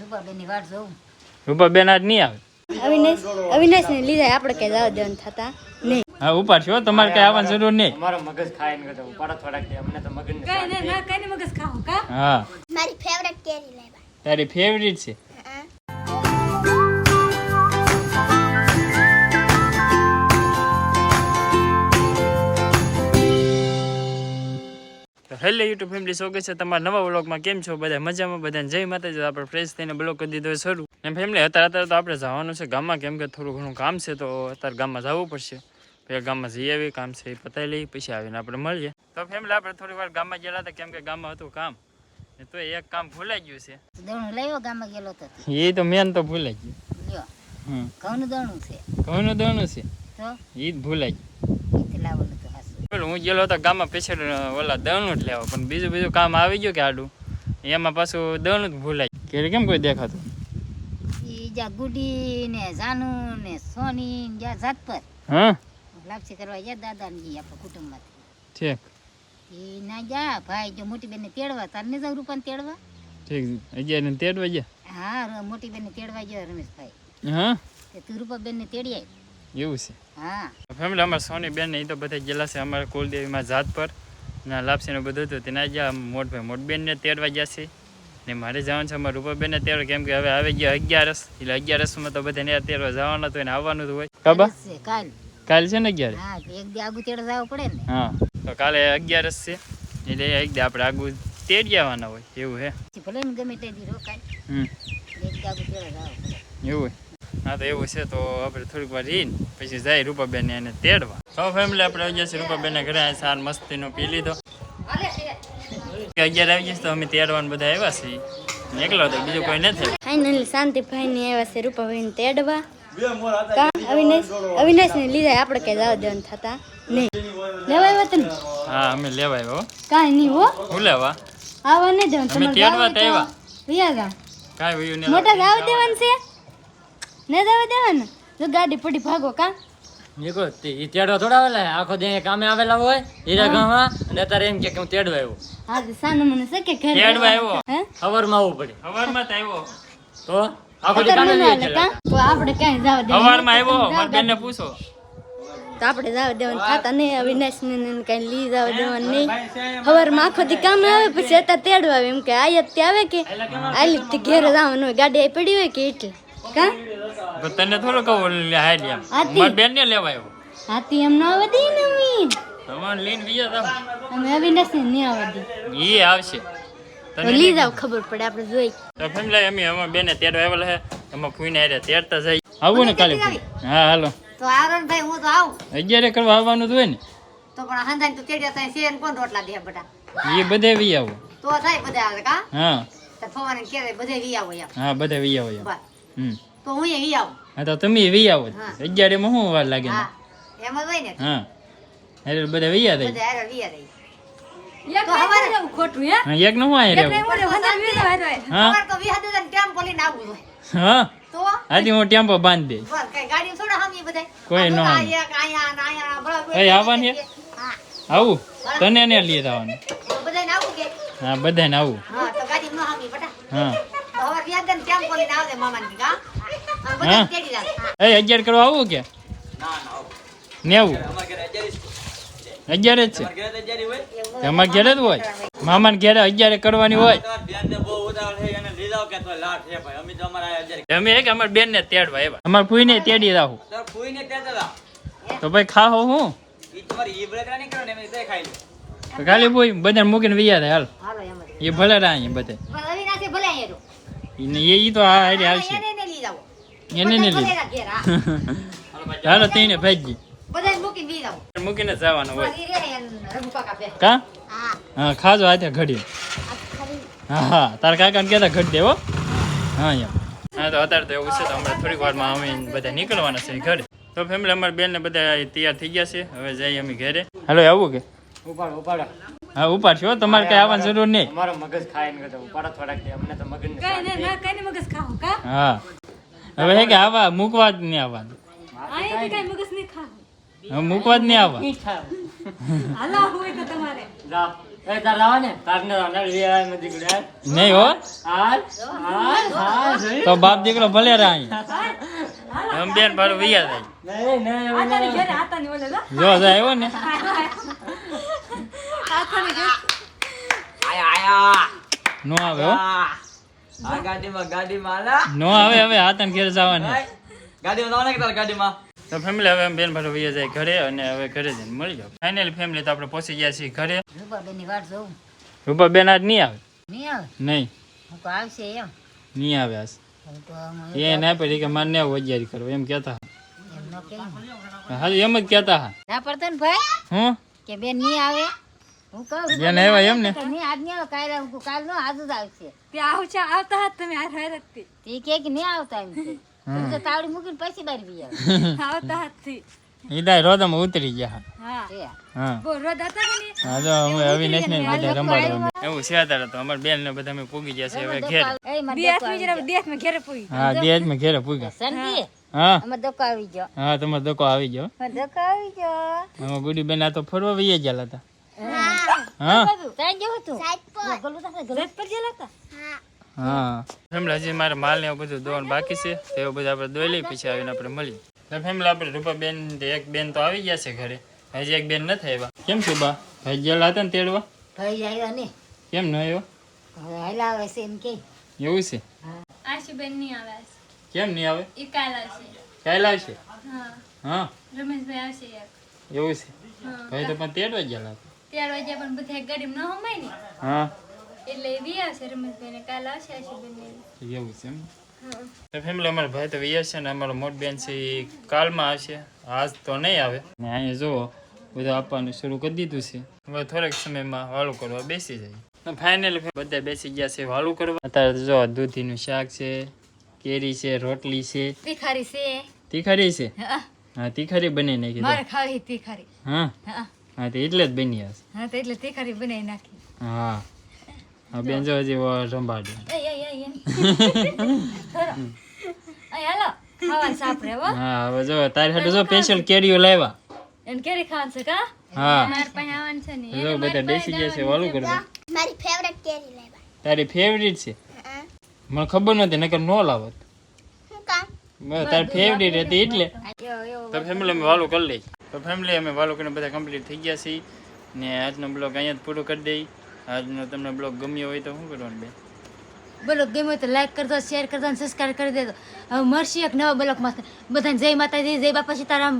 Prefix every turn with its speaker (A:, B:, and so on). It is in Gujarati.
A: રૂપાબેનની વાટ જોઉં.
B: રૂપાબેન આજ નહીં આવે?
C: અવિનાશ અવિનાશ ને લીધે આપણે કઈ જવા દેવાનું થતા નહીં.
B: હા ઉપાડશો તમારે કઈ આવવાની જરૂર નહીં.
D: અમારો મગજ ખાય ને કદા ઉપાડો થોડાક દે અમને તો મગજ
A: કઈ ને કઈ ને મગજ ખાવ કા?
B: હા.
C: મારી ફેવરેટ કેરી લેવા.
B: તારી ફેવરેટ છે. હેલો યુટ્યુબ ફેમિલી શોકે છે તમારા નવા બ્લોગમાં કેમ છો બધા? મજામાં બધાને? જય માતાજી. આપણે ફ્રેશ થઈને બ્લોગ કરી દીધો શરૂ. એમ ફેમિલી અત્યારે અત્યારે તો આપણે જવાનું છે ગામમાં કેમ કે થોડું ઘણું કામ છે તો અત્યારે ગામમાં જવું પડશે. પછી ગામમાં જઈ આવી કામ છે એ પતાવી લઈએ પછી આવીને આપણે મળીએ. તો ફેમિલી આપણે થોડી વાર ગામમાં ગયેલા હતા કેમ કે ગામમાં હતું કામ. ને તો એક કામ ભૂલાઈ ગયું છે.
A: દવણું લાવ્યો ગામમાં ગયેલો તો
B: એ તો મેન તો ભૂલાઈ ગયું.
A: ઘઉંનું દવણું છે.
B: ઘઉંનું દણું છે.
A: તો?
B: એ જ ભૂલાઈ ગયું. હું ગયેલો હતો ગામમાં પેછળ ઓલા દણું જ લેવા. પણ બીજું બીજું કામ આવી ગયું કે આડું? એમાં પાછું દણું જ ભૂલાય ગયું. ઘેર કેમ કોઈ દેખાતું?
A: જા ગુડી ને જાનુ ને સોની ને જા જાત પર
B: હા?
A: લાપસી કરવા ગયા દાદા ને ગયા કુટુંબ કુટુંબમાંથી.
B: ઠીક.
A: એ ના જા ભાઈ જો મોટી બેન ને તેડવા તાર ને જાવ રૂપાને તેડવા?
B: ઠીક. અજ્યા ને તેડવા ગયા?
A: હા મોટી બેન ને તેડવા ગયો રમેશભાઈ.
B: હા?
A: તે તું રૂપા બેન ને તેડી આવી
B: એવું છે.
A: હા.
B: ફેમિલી અમારે સોની બેન ને એ તો બધા ગયેલા છે અમારે કુલદેવીમાં જાત પર. ના લાપસીનું બધું હતું. તેના જ્યાં મોટભાઈ મોટબેનને તેડવા ગયા છે. ને મારે જવાનું છે. અમારે રૂપાબેનને તેડવા. કેમ કે હવે આવી ગયા અગિયારસ. એટલે અગિયારસમાં તો બધાને તેડવા જવાનું હતું ને આવવાનું તો હોય.
A: કાબા? કાલ.
B: કાલ છે ને અગિયાર?
A: હા તો એક દી આગુ તેડવા જવું પડે ને.
B: હા. તો કાલે અગિયારસ છે. એટલે એક દી આપણે આગુ તેડી આવવાના હોય. એવું હે.
A: ભલે ગમે તે દી રોકાય.
B: હમ.
A: એક દી આગુ તેડવા જવું પડે.
B: એવું હોય હા તો એવું છે તો આપણે થોડીક વાર રહીને પછી જાય રૂપાબેન એને તેડવા. તો ફેમિલી આપણે આવી જશે રૂપાબેનના ઘરે. સાર મસ્તીનો પી લીધો. અગિયાર આવી જશે તો અમે તેડવાનું બધા આવ્યા છીએ. બીજું કોઈ નથી.
C: ફાઇનલી શાંતિભાઈ ને આવ્યા છે રૂપાભાઈ તેડવા. કા? અવિનાશ અવિનાશ ને લીધા આપણે કઈ જવા દેવાનું થતા નહીં. લેવા આવ્યા તને?
B: હા અમે લેવા આવ્યો
C: કાંઈ નહીં હો.
B: હું લેવા?
C: આવવા નહીં દેવાનું
B: અમે તેડવા તો આવ્યા.
C: વિયા
B: કાંઈ વયું ને
C: મોટા જવા દેવાનું છે? ને જવા દેવાનું જો ગાડી પડી ભાગો કા?
D: નીકો ઈ તેડવા થોડા આવેલા હે? આખો દી કામે આવેલા હોય હીરા ગામમાં અને અત્યારે એમ કે હું તેડવા આવ્યો.
C: હા તો સાનું મને છે કે ઘરે
B: તેડવા આવ્યો?
C: હે?
D: સવારમાં આવવું પડે.
B: સવારમાં જ આવ્યો.
D: તો? આખો દી
C: અત્યારે
D: કામે
C: મને
D: વહી
C: હાલે કા? તો આપણે ક્યાંય જવા દેવાનું
B: સવારમાં આવ્યો. મારી બેનને પૂછો.
C: તો આપણે જવા દેવાનું. થતા નહીં અવિનાશ ને ને કઈ લઈ જવા દેવાનું નહીં. સવારમાં આખો દી કામ આવે પછી અત્યારે તેડવા આવે. એમ કે આયત તે આવે કે? આલી તે ઘેરે જવાનું હોય. ગાડી આઈ પડી હોય કે એટલે? કા?
B: તને થોડું કહું હાલ એમ.
C: હાથી.
B: બેન ને લેવા આવ્યો
C: હાથી એમ ન આવે ને મી
B: તમારે લઈને બીજા તમ
C: અમે અવિનાશ ને નહીં આવે દઈએ
B: એ આવશે.
C: લઈ જાવ ખબર પડે આપણે જોઈ.
B: તો ફેમિલી અમે અમારા બેને તેડવા આવેલા છે. એમાં ફૂઈને હારે તેડતા જાય. આવું ને કાલે હા હાલો.
A: તો આરણ ભાઈ હું તો આવું.
B: અગિયારે કરવા આવવાનું જ હોય ને.
A: તો પણ હંધાઈ તો તેડ્યા થાય શેર કોણ રોટલા દે બટા
B: એ બધે વી આવો.
A: તો થાય બધા આવે કા?
B: હા.
A: તો ફવાને કે બધે વી આવો
B: હા બધે વી આવો
A: તો હું એવી આવું.
B: હા તો તમે એવી આવો. અગિયારે માં શું વાર લાગે?
A: હા એમ જ હોય ને.
B: હા. એટલે બધા વૈયા આ
A: બધા હારે વી તો હવારે ખોટું હે?
B: હા એક નું હા.
A: જોઈએ
B: હા? આજે હું ટેમ્પો બાંધી દે
A: બસ કઈ ગાડી થોડા હામી બધાય.
B: કોઈ ન
A: આ
B: હામી.
A: એક આયા ને આયા બરાબર
B: એ આવવાની આવું? તને ને લઈ
A: કે?
B: હા બધાને આવું.
A: હા.
B: એ અગિયાર કરવા આવું કે? નેવું. અગિયાર જ છે. અમારે ઘેરે જ હોય. મામાને ઘેરે અગિયારે કરવાની હોય. અમે એક અમાર બેન ને તેડવા આવ્યા. અમાર ફૂઈ ને તેડી રાખું તો ભાઈ ખાહો હું? ખાલી ફૂઈ બધાને મૂકીને વિયા થાય હાલ. એ ભલે રહ્યા બધે
A: પણ અવિનાશે ભલે અહીંયા
B: ઈને એ ઈ તો આ હારે હાલશે
A: એને એને લઈ જાઓ
B: એને ને
A: હા.
B: હાલો તેને ભાઈજી
A: બધાને મૂકીને લઈ જાઓ.
B: મૂકીને જ જવાનું હોય
A: એને કાકા.
B: કા
A: હા,
B: હા ખાજો હાથે ઘડી હા હા તારા કાકાને કહેતા ઘડી દેવો હા એમ હા તો અત્યારે તો એવું છે તો હમણાં થોડીક વારમાં અમે બધા નીકળવાના છે ઘરે તો ફેમિલી અમારા બેન ને બધા તૈયાર થઈ ગયા છે હવે જઈએ અમે ઘરે હાલો આવું કે
D: ઉપાડો ઉપાડો
B: હા ઉપાડશો તમારે કઈ આવવાની જરૂર નહીં.
D: અમારો મગજ ખાય ને ઉપાડો થોડાક દે અમને તો મગજ
A: કઈ ને ના કઈ ને મગજ ખાવું કા?
B: હા. હવે હે કે આવા મૂકવા જ નહીં આવવાનું.
A: આયાથી કઈ મગજ નહીં ખાવું.
B: હવે મૂકવા જ નહીં આવવા
A: હાલા હોય તો તમારે.
D: જા. એ તાર લાવા ને. તાર ને નળ વી આવે મે દીકડે
B: નહીં હો.
D: હાલ હાલ હાલ તો બાપ દીકરો ભલે રહે અહીં.
B: એમ બેન ભાડું વૈયા થાય જો જો આવ્યો ને. નો આવે હો.
E: આ ગાડીમાં ગાડીમાં આલા
B: નો આવે હવે હાથન ઘેર જવાની.
E: ગાડીમાં જવાના કે તારા ગાડીમાં?
B: તો ફેમિલી હવે બેન ભાડું વૈયા જાય ઘરે અને હવે ઘરે જઈને મળી જાવ ફાઇનલી ફેમિલી તો આપણે પહોંચી ગયા છીએ ઘરે.
A: રૂપાબેનની વાટ જોઉં.
B: રૂપા બેન આજ નહીં આવે?
A: નહીં આવે?
B: નહીં.
A: હું તો આવશે એમ.
B: નહીં આવે આજ.
A: હું તો આમ
B: એ ના પડી કે મારે ને વૈયારી કરવો એમ કહેતા હા એમ જ કહેતા હા
A: ના પડતો ને ભાઈ
B: હું?
A: કે બેન નહીં આવે? હું કહું
B: બેન આવ્યા એમ ને?
A: નહીં આજ નહીં આવે કાલે હું કાલ નો આજ જ આવશે.
F: તે આવશે આવતા હતા તમે આ રહેતી
A: તે. કે કે નહીં આવતા એમ કે હું. તો તાવડી મૂકીને પછી બાર બી
F: આવતા હતી
B: ઈદાય રોદમ ઉતરી ગયા
F: હા.
A: છે.
B: હા.
F: બોલ રોજ હતા કે નહીં?
B: હા જો અમે અવિનાશ ને બધા રંબાડવા એવું છે અત્યારે તો બેન ને બધા અમે પૂગી ગયા છે હવે ઘેર.
A: એ મારે
F: દિવસ
A: આવી
F: માં ઘરે
B: હા ઘેરે હા.
A: દોકો આવી ગયો.
B: હા તમારો દુકો આવી ગયો.
A: અમારે આવી ગયો.
B: આમાં ગુડી બેન આ તો ફરવા વૈયા ગયા હતા. હા?
A: ત્યાં ગયો હતું? ગલું તારે ગલું.
F: રથ પર જેલા હતા?
B: હા. ફેમિલી હજી મારે માલ ને એવું બધું દોવાનું બાકી છે તો એવું બધું આપણે દોઈ લઈ પછી આવીને આપણે મળીએ. તો ફેમિલી આપણે રૂપા બેન એક બેન તો આવી ગયા છે ઘરે. હજી એક બેન નથી આવ્યા. કેમ છું બા? ભાઈ ગયેલા હતા ને તેડવા?
A: ભાઈ આવ્યા ને.
B: કેમ ન આવ્યો?
A: હવે હાલા આવે છે એમ કે.
B: એવું છે?
F: આશુબેન નહીં આવે
B: કેમ નહીં આવે?
F: એ કાલ આવશે
B: કાલ આવશે
F: હા.
B: હા.
F: રમેશભાઈ આવશે
B: એવું છે? ભાઈ તો પણ તેડવા જ ગયેલા હતા.
F: ત્યાર વાગે પણ બધા ગાડીમાં ન હમાય ને.
B: હા.
F: એટલે એ બી આવશે રમેશભાઈ ને કાલ આવશે આશુબેન ને
B: એવું છે એમ? ફેમિલી અમારા ભાઈ તો વિયર છે ને અમારો મોટ બેન છે એ કાલમાં આવશે. આજ તો નહીં આવે. ને અહીંયા જુઓ બધું આપવાનું શરૂ કરી દીધું છે. હવે થોડાક સમયમાં વાળું કરવા બેસી જાય. ફાઇનલી બધા બેસી ગયા છે વાળું કરવા. અત્યારે જો દૂધીનું શાક છે કેરી છે રોટલી છે.
F: તીખારી છે.
B: તીખારી છે?
F: હા.
B: હા તીખારી બની નાખી
F: મારે ખાવી તીખારી.
B: હા?
F: હા.
B: હા તે એટલે જ બની હશે
F: હા તો એટલે તીખારી બનાવી નાખી.
B: હા. હા બેન જો હજી
F: હાલો ખાવાનું સાપરે હો.
B: હા હવે જો તારી હાટુ જો સ્પેશિયલ કેરીઓ લાવ્યા.
F: એને કેરી ખાવાનું છે કા?
B: હા.
F: મારા પાસે આવવાનું છે ને.
B: જો બધા બેસી ગયા છે વાળું કરવા.
G: મારી ફેવરેટ કેરી લેવા
B: તારી ફેવરિટ છે? મને ખબર નહોતી નકર નો લાવત. તારી ફેવરિટ હતી એટલે. તો ફેમિલી વાલું કરી લઈ તો ફેમિલી અમે વાલું કરીને બધા કમ્પ્લીટ થઈ ગયા છીએ. ને આજનો બ્લોગ અહીંયા જ પૂરો કરી દઈ. આજનો તમને બ્લોગ ગમ્યો હોય તો શું કરવાનું બેન?
F: ગમ્યો ગમે તો લાઈક કરજો શેર કરજો અને સબસ્ક્રાઈબ કરી દેજો. હવે મળશે એક નવા બ્લોગમાં બધાને જય માતાજી, જય બાપા સીતારામ.